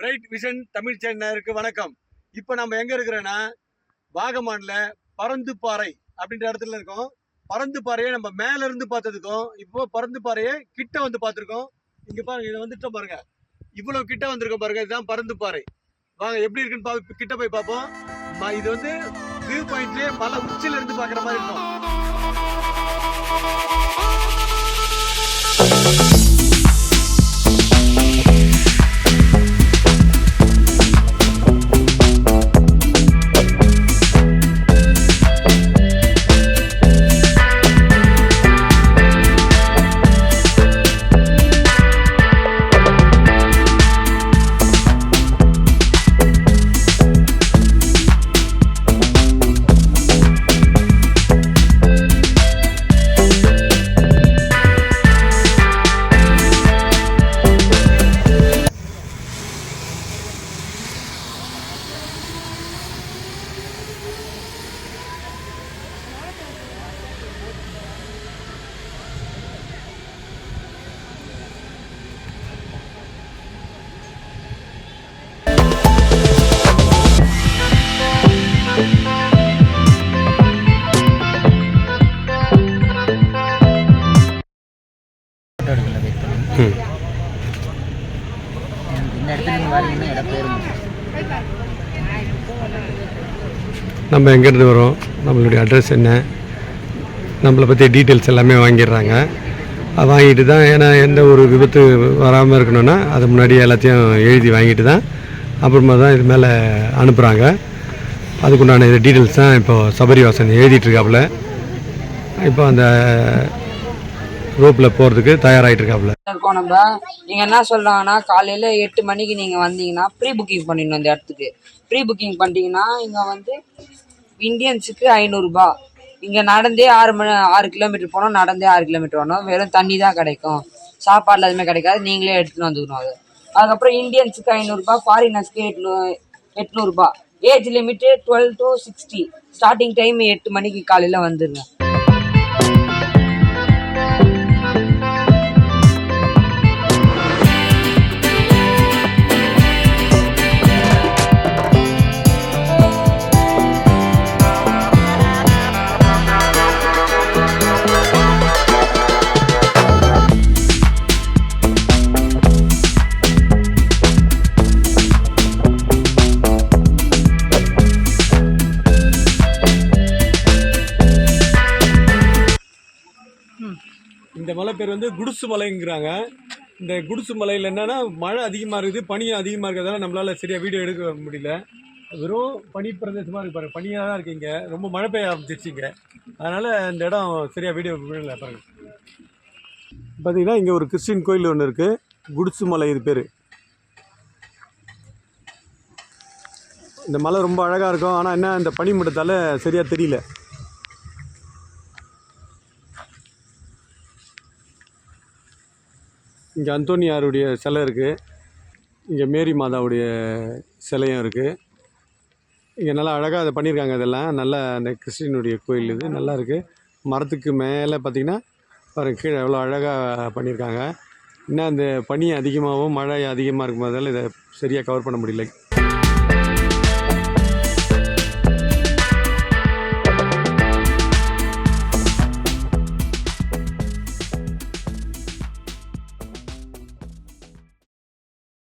Bright vision Tamil சேனலுக்கு வணக்கம். இப்போ நம்ம எங்க இருக்கிறோன்னா வாகமானில் பரந்துப்பாறை அப்படின்ற இடத்துல இருக்கோம். பரந்துப்பாறையை நம்ம மேல இருந்து பார்த்ததுக்கும் இப்போ பரந்துப்பாறையை கிட்ட வந்து பார்த்துருக்கோம். இங்க பாருங்க இதை வந்துட்டோம் பாருங்க. இவ்வளோ கிட்ட வந்திருக்கோம் பாருங்க இதுதான் பரந்துப்பாறை வாங்க எப்படி இருக்குன்னு பா கிட்ட போய் பார்ப்போம். இது வந்து வியூ பாயிண்ட்லேயே மலை உச்சில இருந்து பார்க்குற மாதிரி இருக்கும். வரீங்கன்னா இடம் நம்ம எங்கேருந்து வரோம்? நம்மளுடைய அட்ரஸ் என்ன? நம்மளை பற்றி டீட்டெயில்ஸ் எல்லாமே வாங்கிடுறாங்க. வாங்கிட்டு தான் ஏன்னா எந்த ஒரு விபத்து வராமல் இருக்கணும்னா அது முன்னாடி எல்லாத்தையும் எழுதி வாங்கிட்டு தான் அப்புறமா தான் இது மேலே அனுப்புகிறாங்க அதுக்குண்டான இது டீட்டெயில்ஸ் தான் இப்போ சபரிவாசன் எழுதிட்டுருக்காப்புல இப்போ அந்த ரோப்பில் போகிறதுக்கு தயாராகிட்டு இருக்காப்புல இருக்கோம் நம்ம. நீங்க என்ன சொல்றாங்கன்னா காலையில எட்டு மணிக்கு நீங்க வந்தீங்கன்னா ப்ரீ புக்கிங் பண்ணிடணும் இந்த இடத்துக்கு. ப்ரீ புக்கிங் பண்ணிட்டீங்கன்னா இங்க வந்து இந்தியன்ஸுக்கு ஐநூறுரூபா இங்க நடந்தே ஆறு மணி ஆறு கிலோமீட்டர் போனோம் நடந்தே ஆறு கிலோமீட்டர் வரணும் வெறும் தண்ணி தான் கிடைக்கும். சாப்பாடுல எதுவுமே கிடைக்காது. நீங்களே எடுத்துன்னு வந்துக்கணும் அது. அதுக்கப்புறம் இந்தியன்ஸுக்கு ஐநூறுரூபா ஃபாரினர்ஸ்க்கு எட்நூ எட்நூறுபா. Age limit twelve to sixty starting time எட்டு மணிக்கு காலையில் வந்துடுங்க இந்த மலை பேர் வந்து குடிசு மலைங்கிறாங்க. இந்த குடிசு மலையில் என்னென்னா மழை அதிகமாக இருக்குது பனியும் அதிகமாக இருக்கிறதால நம்மளால் சரியாக வீடியோ எடுக்க முடியல. வெறும் பனி பிரதேசமாக இருக்கு பாருங்க. பனியாக தான் இருக்கீங்க ரொம்ப மழை பெய்ய ஆரம்பிச்சிருச்சிங்க அதனால் இந்த இடம் சரியாக வீடியோ விடல பாருங்க. பார்த்தீங்கன்னா இங்கே ஒரு கிறிஸ்டின் கோயில் ஒன்று இருக்குது குடிசு மலை இது பேர். இந்த மலை ரொம்ப அழகாக இருக்கும். ஆனால் என்ன இந்த பனி மூட்டத்தால் சரியாக தெரியல. இங்கே அந்தோனியாருடைய சிலை இருக்குது இங்கே மேரி மாதாவுடைய சிலையும் இருக்குது இங்கே நல்லா அழகாக அதை பண்ணியிருக்காங்க இதெல்லாம். நல்லா அந்த கிறிஸ்டினுடைய கோயில் இது. நல்லா இருக்குது மரத்துக்கு மேலே பார்த்திங்கன்னா பாருங்க கீழே எவ்வளோ அழகாக பண்ணியிருக்காங்க இன்னும் அந்த பனி அதிகமாகவும் மழை அதிகமாக இருக்கும் போதால் இதை சரியாக கவர் பண்ண முடியல.